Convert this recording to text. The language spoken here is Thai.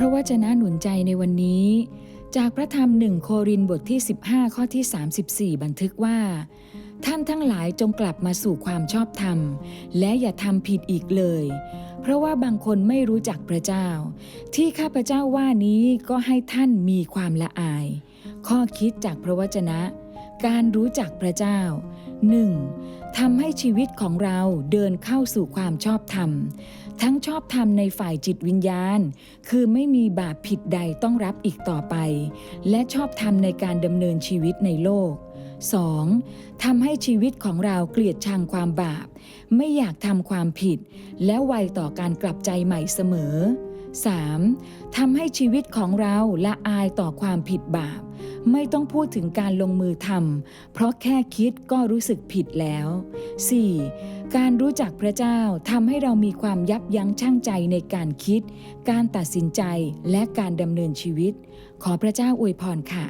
ระวจนะหนุนใจในวันนี้ จากพระธรรมหนึ่งโครินบทที่ 15 ข้อที่ 34 บันทึกว่า ท่านทั้งหลายจงกลับมาสู่ความชอบธรรม และอย่าทำผิดอีกเลย เพราะว่าบางคนไม่รู้จักพระเจ้า ที่ข้าพเจ้าว่านี้ก็ให้ท่านมีความละอาย ข้อคิดจากพระวจนะ การรู้จักพระเจ้า 1. ทำให้ชีวิตของเราเดินเข้าสู่ความชอบธรรม ทั้งชอบธรรมในฝ่ายจิตวิญญาณ คือไม่มีบาปผิดใดต้องรับอีกต่อไป และชอบธรรมในการดำเนินชีวิตในโลก 2. ทำให้ชีวิตของเราเกลียดชังความบาป ไม่อยากทำความผิด และไวต่อการกลับใจใหม่เสมอ 3. ทำให้ชีวิตของเราละอายต่อความผิดบาป ไม่ต้องพูดถึงการลงมือทำเพราะแค่คิดก็รู้สึกผิดแล้ว 4. การรู้จักพระเจ้าทำให้เรามีความยับยั้งชั่งใจในการคิด การตัดสินใจและการดำเนินชีวิต ขอพระเจ้าอวยพรค่ะ